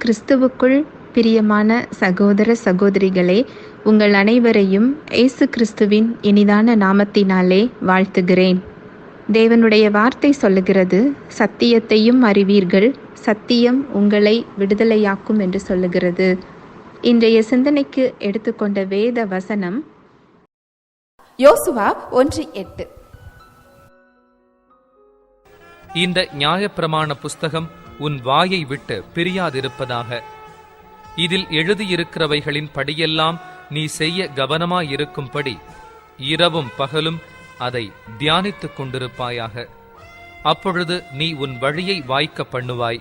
கிறிஸ்துவுக்குள் பிரியமான சகோதர சகோதரிகளே உங்கள் அனைவரையும் இயேசு கிறிஸ்துவின் இனிதான நாமத்தினாலே வாழ்த்துகிறேன். தேவனுடைய வார்த்தை சொல்லுகிறது சத்தியத்தையும் அறிவீர்கள் சத்தியம் உங்களை விடுதலையாக்கும் என்று சொல்லுகிறது. இன்றைய சிந்தனைக்கு எடுத்துக்கொண்ட வேத வசனம் யோசுவா ஒன்று எட்டு. இந்த நியாயப்பிரமாண புஸ்தகம் உன் வாயை விட்டு பிரியாதிருப்பதாக. இதில் எழுதியிருக்கிறவைகளின் படியெல்லாம் நீ செய்ய கவனமாயிருக்கும்படி இரவும் பகலும் அதை தியானித்துக் கொண்டிருப்பாயாக. அப்பொழுது நீ உன் வழியை வாய்க்க பண்ணுவாய்.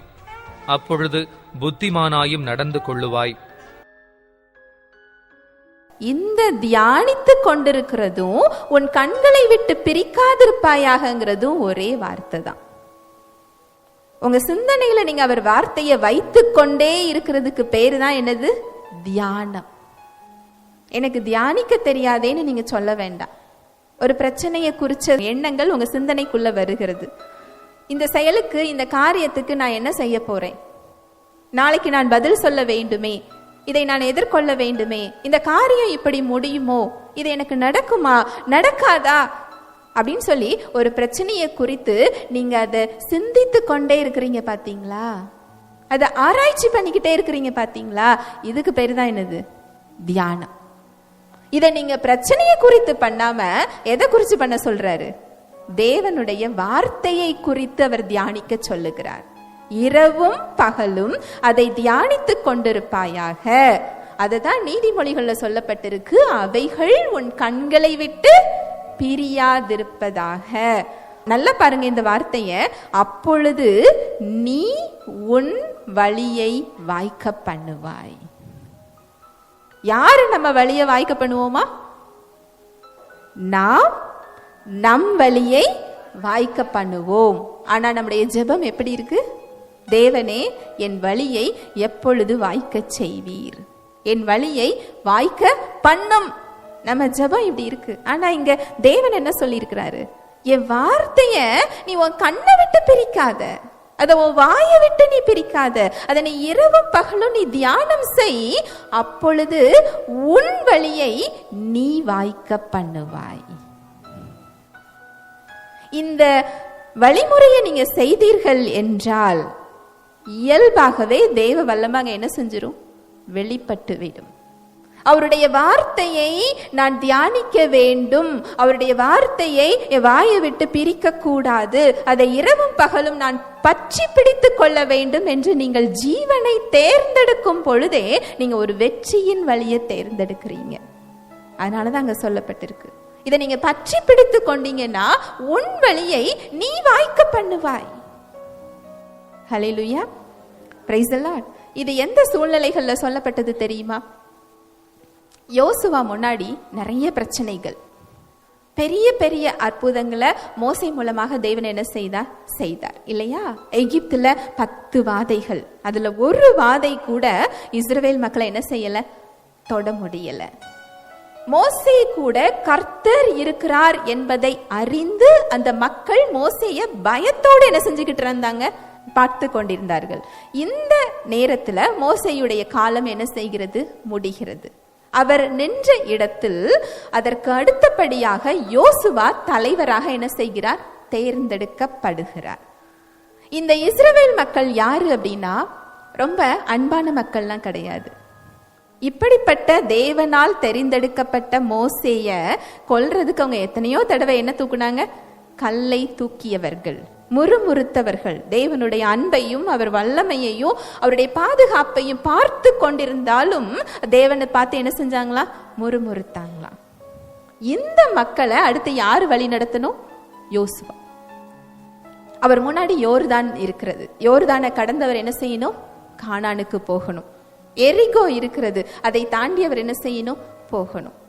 அப்பொழுது புத்திமானாயும் நடந்து கொள்ளுவாய். இந்த தியானித்து கொண்டிருக்கிறதும் உன் கண்களை விட்டு பிரிக்காதிருப்பாயாகங்கிறதும் ஒரே வார்த்தை தான் உங்க சிந்தனையில நீங்க அவர் வார்த்தையை வைத்து கொண்டே இருக்கிறதுக்கு பேர் தான் என்னது? தியானம். எனக்கு தியானிக்க தெரியாதேன்னு நீங்க சொல்ல வேண்டாம். ஒரு பிரச்சனையை குறிச்ச எண்ணங்கள் உங்க சிந்தனைக்குள்ள வருகிறது. இந்த செயலுக்கு இந்த காரியத்துக்கு நான் என்ன செய்ய போறேன்? நாளைக்கு நான் பதில் சொல்ல வேண்டுமே? இதை நான் எதிர்கொள்ள வேண்டுமே? இந்த காரியம் இப்படி முடியுமோ? இது எனக்கு நடக்குமா? நடக்காதா? அப்படின்னு சொல்லி ஒரு பிரச்சனையை குறித்து நீங்க அதை சிந்தித்து கொண்டே இருக்கிறீங்க பாத்தீங்களா? அதை ஆராய்ச்சி பண்ணிக்கிட்டே இருக்கிறீங்க பாத்தீங்களா? இதுக்கு பேர் தான் என்னது? தியானம். இதை நீங்க பிரச்சனையை குறித்து பண்ணாம எதை குறித்து பண்ண சொல்றாரு? தேவனுடைய வார்த்தையை குறித்து அவர் தியானிக்க சொல்லுகிறார். இரவும் பகலும் அதை தியானித்துக் கொண்டிருப்பாயாக. அதுதான் நீதிமொழிகள்ல சொல்லப்பட்டிருக்கு. அவைகள் உன் கண்களை விட்டு பிரியாதிருப்பதாக. நல்லா பாருங்க இந்த வார்த்தைய. அப்பொழுது நீ உன் வழியை வாய்க்க பண்ணுவாய். யாரு நம்ம வழியை வாய்க்க பண்ணுவோமா? நாம் நம் வழியை வாய்க்க பண்ணுவோம். ஆனா நம்முடைய ஜெபம் எப்படி இருக்கு? தேவனே என் வழியை எப்பொழுது வாய்க்க செய்வீர்? என் வழியை வாய்க்க பண்ணும். நம்ம ஜபம் இப்படி இருக்கு. ஆனா இங்க தேவன் என்ன சொல்லியிருக்கிறாரு? என் வார்த்தைய நீ உன் கண்ணை விட்டு பிரிக்காத. அதை உன் வாயை விட்டு நீ பிரிக்காத. அதை நீ இரவும் பகலும் நீ தியானம் செய். அப்பொழுது உன் வழியை நீ வாய்க்க பண்ணுவாய். இந்த வழிமுறையை நீங்க செய்தீர்கள் என்றால் இயல்பாகவே தேவ வல்லமாக என்ன செஞ்சிடும் வெளிப்பட்டு விடும். அவருடைய வார்த்தையை நான் தியானிக்க வேண்டும். அவருடைய வார்த்தையை என் வாயை விட்டு பிரிக்க கூடாது அதை இரவும் பகலும் நான் பற்றி பிடித்து கொள்ள வேண்டும் என்று நீங்கள் ஜீவனை தேர்ந்தெடுக்கும் பொழுதே நீங்க ஒரு வெற்றியின் வழியை தேர்ந்தெடுக்கிறீங்க. அதனாலதான் அங்க சொல்லப்பட்டிருக்கு. இதை நீங்க பற்றி பிடித்து கொண்டீங்கன்னா உன் வழியை நீ வாய்க்க பண்ணுவாய். ஹலிலுயா பிரைஸ் இது எந்த சூழ்நிலைகளில் சொல்லப்பட்டது தெரியுமா? யோசுவா முன்னாடி நிறைய பிரச்சனைகள். பெரிய பெரிய அற்புதங்களை மோசை மூலமாக தேவன் என்ன செய்தார் செய்தார். இல்லையா? எகிப்துல பத்து வாதைகள். அதுல ஒரு வாதை கூட இஸ்ரவேல் மக்களை என்ன செய்யல? தொட முடியல. மோசே கூட கர்த்தர் இருக்கிறார் என்பதை அறிந்து அந்த மக்கள் மோசைய பயத்தோடு என்ன செஞ்சுக்கிட்டு இருந்தாங்க? பார்த்து கொண்டிருந்தார்கள். இந்த நேரத்துல மோசையுடைய காலம் என்ன செய்கிறது? முடிகிறது. அவர் நின்ற இடத்தில் அதற்கு அடுத்தபடியாக யோசுவா தலைவராக என்ன செய்கிறார்? தேர்ந்தெடுக்கப்படுகிறார். இந்த இஸ்ரவேல் மக்கள் யாரு அப்படின்னா ரொம்ப அன்பான மக்கள்லாம் கிடையாது. இப்படிப்பட்ட தேவனால் தெரிந்தெடுக்கப்பட்ட மோசேய கொல்றதுக்கு அவங்க எத்தனையோ தடவை என்ன தூக்குனாங்க? கல்லை தூக்கியவர்கள். முறுமுறுத்தவர்கள். தேவனுடைய அன்பையும் அவர் வல்லமையையும் அவருடைய பாதுகாப்பையும் பார்த்து கொண்டிருந்தாலும் தேவனை பார்த்து என்ன செஞ்சாங்களா? முறுமுறுத்தாங்களா? இந்த மக்களை அடுத்து யார் வழி நடத்தணும்? யோசுவா. அவர் முன்னாடி யோர்தான் இருக்கிறது. யோர்தானை கடந்தவர் என்ன செய்யணும்? கானானுக்கு போகணும். எரிகோ இருக்கிறது. அதை தாண்டி அவர் என்ன செய்யணும்? போகணும்.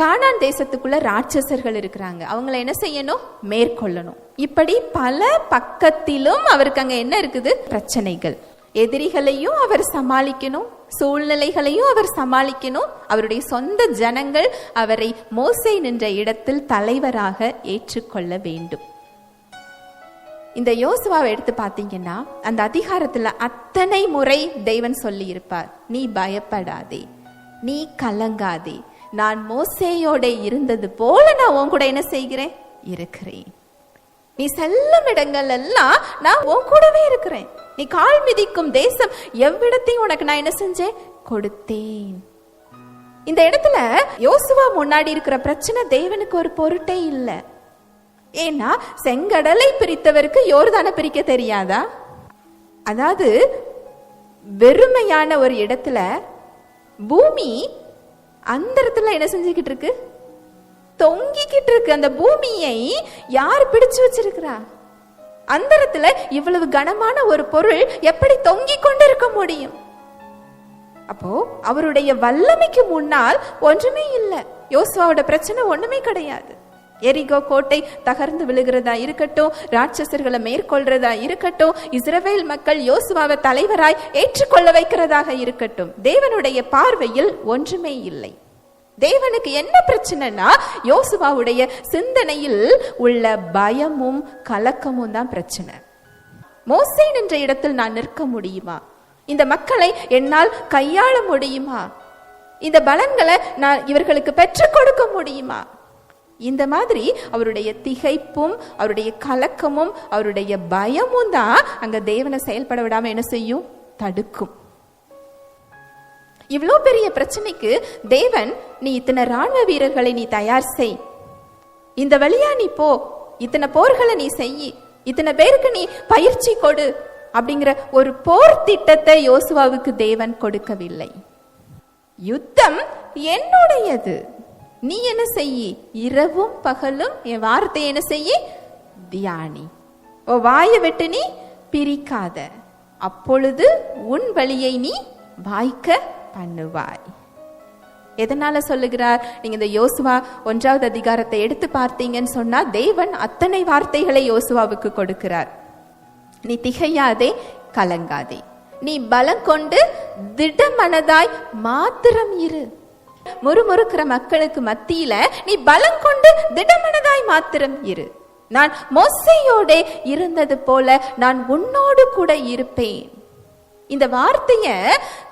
கானான் தேசத்துக்குள்ள ராட்சசர்கள் இருக்கிறாங்க. அவங்கள என்ன செய்யணும்? மேற்கொள்ளணும். இப்படி பல பக்கத்திலும் அவருக்கு அங்க என்ன இருக்குது? பிரச்சனைகள். எதிரிகளையும் அவர் சமாளிக்கணும். சூழ்நிலைகளையும் அவர் சமாளிக்கணும். அவருடைய சொந்த ஜனங்கள் அவரை மோசை நின்ற இடத்தில் தலைவராக ஏற்றுக்கொள்ள வேண்டும். இந்த யோசுவாவை எடுத்து பார்த்தீங்கன்னா அந்த அதிகாரத்தில் அத்தனை முறை தெய்வன் சொல்லி இருப்பார் நீ பயப்படாதே. நீ கலங்காதே. நான் மோசேயோட இருந்தது போல நான் உன் கூட என்ன செய்கிறேன்? இருக்கிறேன். நீ செல்லும் இடங்கள் எல்லாம் நான் உன் கூடவே இருக்கிறேன். நீ கால் மிதிக்கும் தேசம் எவ்விடத்தையும் உனக்கு நான் என்ன செஞ்சேன்? கொடுத்தேன். இந்த இடத்துல யோசுவா முன்னாடி இருக்கிற பிரச்சனை தேவனுக்கு ஒரு பொருட்டே இல்லை. ஏன்னா செங்கடலை பிரித்தவருக்கு யோர்தான பிரிக்க தெரியாதா? அதாவது வெறுமையான ஒரு இடத்துல பூமி அந்த இடத்துல என்ன செஞ்சுக்கிட்டு இருக்கு தொங்கிக்கிட்டு இருக்கு அந்த பூமியை யார் பிடிச்சு வச்சிருக்கிறா? அந்த இடத்துல இவ்வளவு கனமான ஒரு பொருள் எப்படி தொங்கிக் கொண்டிருக்க முடியும்? அப்போ அவருடைய வல்லமைக்கு முன்னால் ஒன்றுமே இல்லை. யோசுவாவோட பிரச்சனை ஒண்ணுமே கிடையாது. எரிகோ கோட்டை தகர்ந்து விழுகிறதா இருக்கட்டும் ராட்சசர்களை மேற்கொள்றதா இருக்கட்டும் இஸ்ரவேல் மக்கள் யோசுவாவை தலைவராய் ஏற்றுக்கொள்ள வைக்கிறதாக இருக்கட்டும். தேவனுடைய பார்வையில் ஒன்றுமே இல்லை. தேவனுக்கு என்ன பிரச்சனைனா யோசுவாவுடைய சிந்தனையில் உள்ள பயமும் கலக்கமும் தான் பிரச்சனை. மோசேன் என்ற இடத்தில் நான் நிற்க முடியுமா? இந்த மக்களை என்னால் கையாள முடியுமா? இந்த பலன்களை நான் இவர்களுக்கு பெற்றுக் கொடுக்க முடியுமா? இந்த மாதிரி அவருடைய திகைப்பும் அவருடைய கலக்கமும் அவருடைய பயமும் தான் அங்க தேவனை செயல்பட விடாம என்ன செய்யும்? தடுக்கும். இவ்வளோ பெரிய பிரச்சனைக்கு தேவன் நீ இத்தனை ராணுவ வீரர்களை நீ தயார் செய். இந்த வழியா நீ போ. இத்தனை போர்களை நீ செய் இத்தனை பேருக்கு நீ பயிற்சி கொடு. அப்படிங்கிற ஒரு போர் திட்டத்தை யோசுவாவுக்கு தேவன் கொடுக்கவில்லை. யுத்தம் என்னுடையது. நீ என்ன செய்யி? இரவும் பகலும் என் வார்த்தை என்ன செய்யி? தியானி. ஓ வாயை விட்டு நீ பிரிக்காத. அப்பொழுது உன் வழியை நீ வாய்க்க பண்ணுவாய். எதனால சொல்லுகிறார்? நீங்க இந்த யோசுவா ஒன்றாவது அதிகாரத்தை எடுத்து பார்த்தீங்கன்னு சொன்னா தேவன் அத்தனை வார்த்தைகளை யோசுவாவுக்கு கொடுக்கிறார். நீ திகையாதே கலங்காதே. நீ பலம் கொண்டு திடமனதாய் மாத்திரம் இரு. முறுமுறுக்கிற மக்களுக்கு மத்தியில நீ பலம் கொண்டு திடமனதாய் மாத்திரம் இரு. நான் மொசையோட இருந்தது போல நான் உன்னோடு கூட இருப்பேன். இந்த வார்த்தைய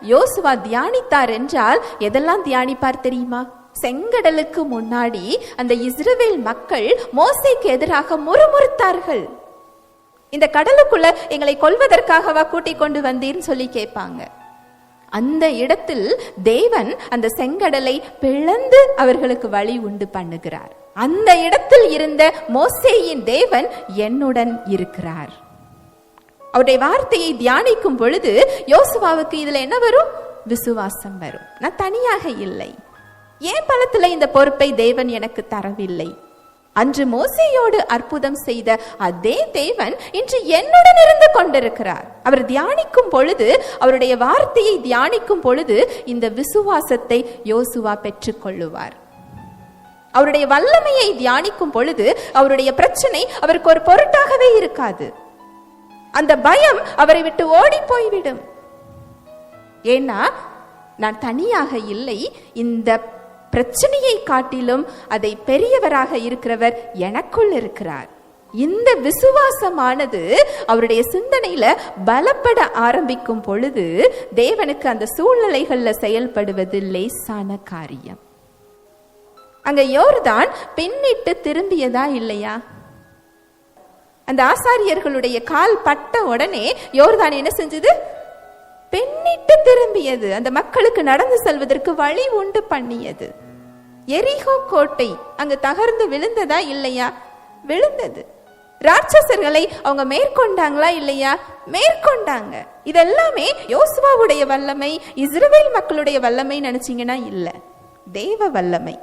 யோசுவா தியானித்தார் என்றால் எதெல்லாம் தியானிப்பார் தெரியுமா? செங்கடலுக்கு முன்னாடி அந்த இஸ்ரேல் மக்கள் மோசைக்கு எதிராக முறுமுறுத்தார்கள். இந்த கடலுக்குள்ள எங்களை கொல்வதற்காகவா கூட்டிக் கொண்டு வந்தீர்னு சொல்லி கேட்பாங்க. அந்த இடத்தில் தேவன் அந்த செங்கடலை பிளந்து அவர்களுக்கு வழி உண்டு பண்ணுகிறார். அந்த இடத்தில் இருந்த மோசேயின் தேவன் என்னுடன் இருக்கிறார். அவருடைய வார்த்தையை தியானிக்கும் பொழுது யோசுவாவுக்கு இதுல என்ன வரும்? விசுவாசம் வரும். நான் தனியாக இல்லை. ஏன் பலத்துல இந்த பொறுப்பை தேவன் எனக்கு தரவில்லை? அன்று மோசையோடு அற்புதம் செய்த அதே தேவன் இன்று என்னுடன் இருந்து கொண்டிருக்கிறார். அவர் தியானிக்கும் பொழுது அவருடைய வார்த்தையை தியானிக்கும் பொழுது இந்த விசுவாசத்தை யோசுவா பெற்றுக்கொள்ளுவார். அவருடைய வல்லமையை தியானிக்கும் பொழுது அவருடைய பிரச்சனை அவருக்கு ஒரு பொருட்டாகவே இருக்காது. அந்த பயம் அவரை விட்டு ஓடி போய்விடும். ஏன்னா நான் தனியாக இல்லை இந்த பிரச்சனையை காட்டிலும் அதை பெரியவராக இருக்கிறவர் எனக்குள் இருக்கிறார். இந்த விசுவாசமானது அவருடைய சிந்தனையில பலப்பட ஆரம்பிக்கும் பொழுது தேவனுக்கு அந்த சூழ்நிலைகள்ல செயல்படுவது லேசான காரியம். அங்க யோர்தான் பின்னிட்டு திரும்பியதா இல்லையா? அந்த ஆசாரியர்களுடைய கால் பட்ட உடனே யோர்தான் என்ன செஞ்சது? பெண்ணிட்டு திரும்பியது. அந்த மக்களுக்கு நடந்து செல்வதற்கு வழி உண்டு பண்ணியது. எரிகோ கோட்டை அங்கு தகர்ந்து விழுந்ததா இல்லையா? விழுந்தது. ராட்சசர்களை அவங்க மேற்கொண்டாங்களா இல்லையா? மேற்கொண்டாங்க. இதெல்லாமே யோசுவாவுடைய வல்லமை இஸ்ரேல் மக்களுடைய வல்லமை நினைச்சீங்கன்னா இல்ல. தேவ வல்லமை.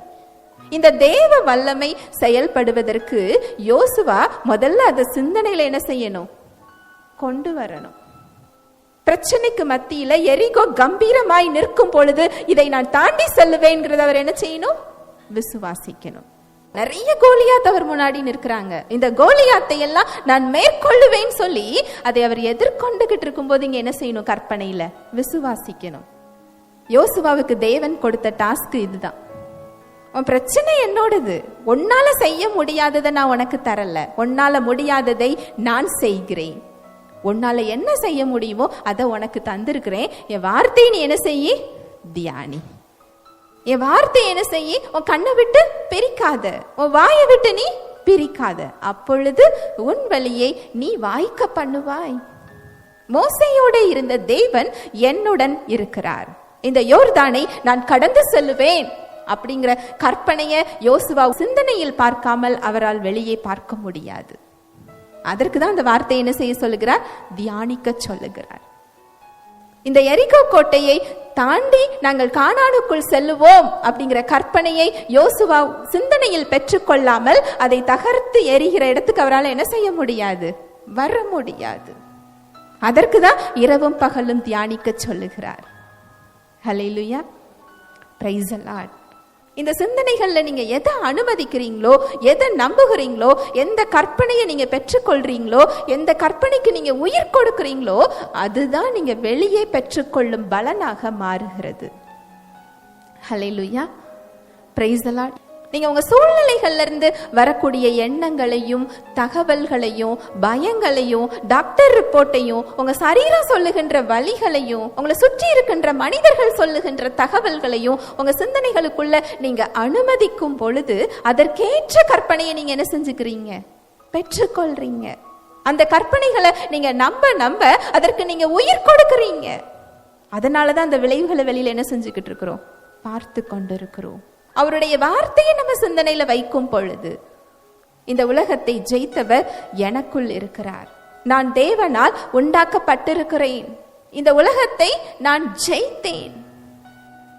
இந்த தேவ வல்லமை செயல்படுவதற்கு யோசுவா முதல்ல அந்த சிந்தனையில என்ன செய்யணும்? கொண்டு வரணும். பிரச்சனைக்கு மத்தியில எரிகோ கம்பீரமாய் நிற்கும் பொழுது இதை நான் தாண்டி செல்லுவேங்கிறத அவர் என்ன செய்யணும்? விசுவாசிக்கணும். நிறைய கோலியாத் அவர் முன்னாடி நிற்கிறாங்க. இந்த கோலியாத்தை எல்லாம் நான் மேற்கொள்ளுவேன்னு சொல்லி அதை அவர் எதிர்கொண்டுகிட்டு இருக்கும்போது இங்க என்ன செய்யணும்? கற்பனையில விசுவாசிக்கணும். யோசுவாவுக்கு தேவன் கொடுத்த டாஸ்க் இதுதான். உன் பிரச்சனை என்னோடது. உன்னால செய்ய முடியாததை நான் உனக்கு தரல. உன்னால முடியாததை நான் செய்கிறேன். உன்னால என்ன செய்ய முடியுமோ அதை உனக்கு தந்திருக்கிறேன். என் வார்த்தையை நீ என்ன செய்யி? தியானி. என் வார்த்தை என்ன செய்யி? உன் கண்ணை விட்டு பிரிக்காத. உன் வாயை விட்டு நீ பிரிக்காத. அப்பொழுது உன் வழியை நீ வாய்க்க பண்ணுவாய். மோசையோட இருந்த தேவன் என்னுடன் இருக்கிறார். இந்த யோர்தானை நான் கடந்து செல்லுவேன் அப்படிங்கிற கற்பனைய யோசுவா சிந்தனையில் பார்க்காமல் அவரால் வெளியே பார்க்க முடியாது. அதற்கு தான் அந்த வார்த்தை என்ன செய்ய சொல்லுகிறார்? தியானிக்க சொல்லுகிறார். இந்த எரிகோ கோட்டையை தாண்டி நாங்கள் கானானுக்குள் செல்லுவோம் அப்படிங்கிற கற்பனையை யோசுவா சிந்தனையில் பெற்றுக்கொள்ளாமல் அதை தகர்த்து எரிகிற இடத்துக்கு அவரால் என்ன செய்ய முடியாது? வர முடியாது. அதற்கு தான் இரவும் பகலும் தியானிக்க சொல்லுகிறார். ஹலேலுயா பிரைஸ் லார்ட் இந்த சிந்தனைகளில் நீங்கள் எதை அனுமதிக்கிறீங்களோ எதை நம்புகிறீங்களோ எந்த கற்பனையை நீங்கள் பெற்றுக்கொள்கிறீங்களோ எந்த கற்பனைக்கு நீங்கள் உயிர் கொடுக்குறீங்களோ அதுதான் நீங்கள் வெளியே பெற்றுக்கொள்ளும் பலனாக மாறுகிறது. ஹலேலுயா பிரைஸ் லார்ட் நீங்கள் உங்கள் சூழ்நிலைகள்லேருந்து வரக்கூடிய எண்ணங்களையும் தகவல்களையும் பயங்களையும் டாக்டர் ரிப்போர்ட்டையும் உங்கள் சரீரம் சொல்லுகின்ற வழிகளையும் உங்களை சுற்றி இருக்கின்ற மனிதர்கள் சொல்லுகின்ற தகவல்களையும் உங்கள் சிந்தனைகளுக்குள்ள நீங்கள் அனுமதிக்கும் பொழுது அதற்கேற்ற கற்பனையை நீங்கள் என்ன செஞ்சுக்கிறீங்க? பெற்றுக்கொள்றீங்க. அந்த கற்பனைகளை நீங்கள் நம்ப நம்ப அதற்கு நீங்கள் உயிர் கொடுக்குறீங்க. அதனால தான் அந்த விளைவுகளை வெளியில் என்ன செஞ்சுக்கிட்டு இருக்கிறோம்? பார்த்து கொண்டிருக்கிறோம் அவருடைய வார்த்தையை நம்ம சிந்தனையில வைக்கும் பொழுது இந்த உலகத்தை ஜெயித்தவர் எனக்குள் இருக்கிறார். நான் தேவனால் உண்டாக்கப்பட்டிருக்கிறேன். இந்த உலகத்தை நான் ஜெயித்தேன்.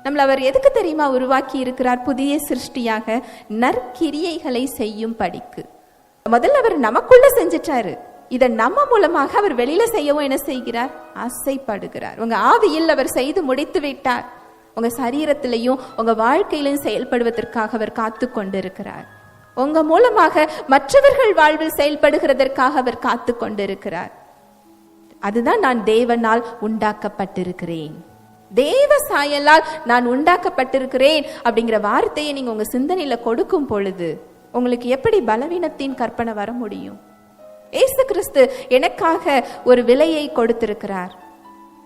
நம்மள அவர் எதுக்கு தெரியுமா உருவாக்கி இருக்கிறார்? புதிய சிருஷ்டியாக நற்கிரியைகளை செய்யும் படிக்கு. முதல்ல அவர் நமக்குள்ள செஞ்சிட்டாரு. இதை நம்ம மூலமாக அவர் வெளியில செய்யவும் என்ன செய்கிறார்? ஆசைப்படுகிறார். உங்க ஆவியில் அவர் செய்து முடித்து விட்டார். உங்க சரீரத்திலையும் உங்க வாழ்க்கையிலையும் செயல்படுவதற்காக அவர் காத்து கொண்டிருக்கிறார் உங்க மூலமாக மற்றவர்கள் வாழ்வில் செயல்படுகிறதற்காக அவர் காத்து கொண்டிருக்கிறார் அதுதான் நான் தேவனால் உண்டாக்கப்பட்டிருக்கிறேன். தேவ சாயலால் நான் உண்டாக்கப்பட்டிருக்கிறேன் அப்படிங்கிற வார்த்தையை நீங்க உங்க சிந்தனையில கொடுக்கும் பொழுது உங்களுக்கு எப்படி பலவீனத்தின் கற்பனை வர முடியும்? ஏசு கிறிஸ்து எனக்காக ஒரு விலையை கொடுத்திருக்கிறார்.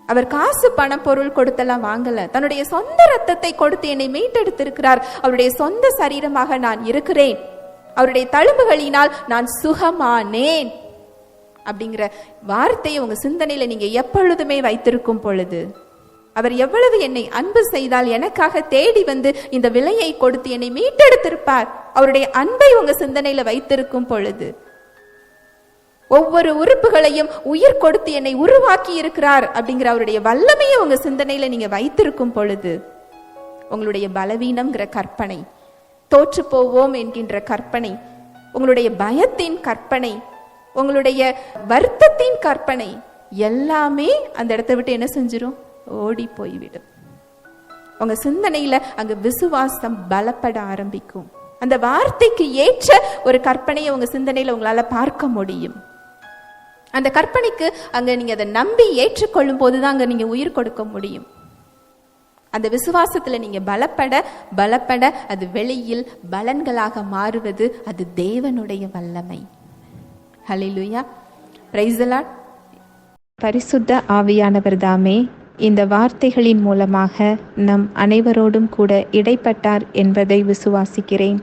அவர் காசு பண பொருள் கொடுத்தெல்லாம் வாங்கல. தன்னுடைய சொந்த ரத்தத்தை கொடுத்து என்னை மீட்டெடுத்திருக்கிறார். அவருடைய சொந்த சரீரமாக நான் இருக்கிறேன். அவருடைய தழும்புகளினால் நான் சுகமானேன். அப்படிங்கிற வார்த்தையை உங்க சிந்தனையில நீங்க எப்பொழுதுமே வைத்திருக்கும் பொழுது அவர் எவ்வளவு என்னை அன்பு செய்தால் எனக்காக தேடி வந்து இந்த விலையை கொடுத்து என்னை மீட்டெடுத்திருப்பார். அவருடைய அன்பை உங்க சிந்தனையில வைத்திருக்கும் பொழுது ஒவ்வொரு உறுப்புகளையும் உயிர் கொடுத்து என்னை உருவாக்கி இருக்கிறார் அப்படிங்கிற அவருடைய வல்லமையை உங்க சிந்தனையில நீங்க வைத்திருக்கும் பொழுது உங்களுடைய பலவீனம்ங்கிற கற்பனை தோற்று போவோம் என்கின்ற கற்பனை உங்களுடைய பயத்தின் கற்பனை உங்களுடைய வருத்தத்தின் கற்பனை எல்லாமே அந்த இடத்தை விட்டு என்ன செஞ்சிடும் ஓடி போய்விடும். உங்க சிந்தனையில அங்க விசுவாசம் பலப்பட ஆரம்பிக்கும். அந்த வார்த்தைக்கு ஏற்ற ஒரு கற்பனையை உங்க சிந்தனையில உங்களால பார்க்க முடியும். அந்த கற்பனைக்கு அங்கே நீங்கள் அதை நம்பி ஏற்றுக்கொள்ளும் போது தான் அங்கே நீங்கள் உயிர் கொடுக்க முடியும். அந்த விசுவாசத்தில் நீங்கள் பலப்பட பலப்பட அது வெளியில் பலன்களாக மாறுவது அது தேவனுடைய வல்லமை. ஹலிலுயா பிரைசலாட் பரிசுத்த ஆவியானவர் தாமே இந்த வார்த்தைகளின் மூலமாக நம் அனைவரோடும் கூட இடைப்பட்டார் என்பதை விசுவாசிக்கிறேன்.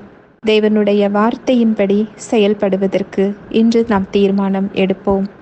தேவனுடைய வார்த்தையின்படி செயல்படுவதற்கு இன்று நாம் தீர்மானம் எடுப்போம்.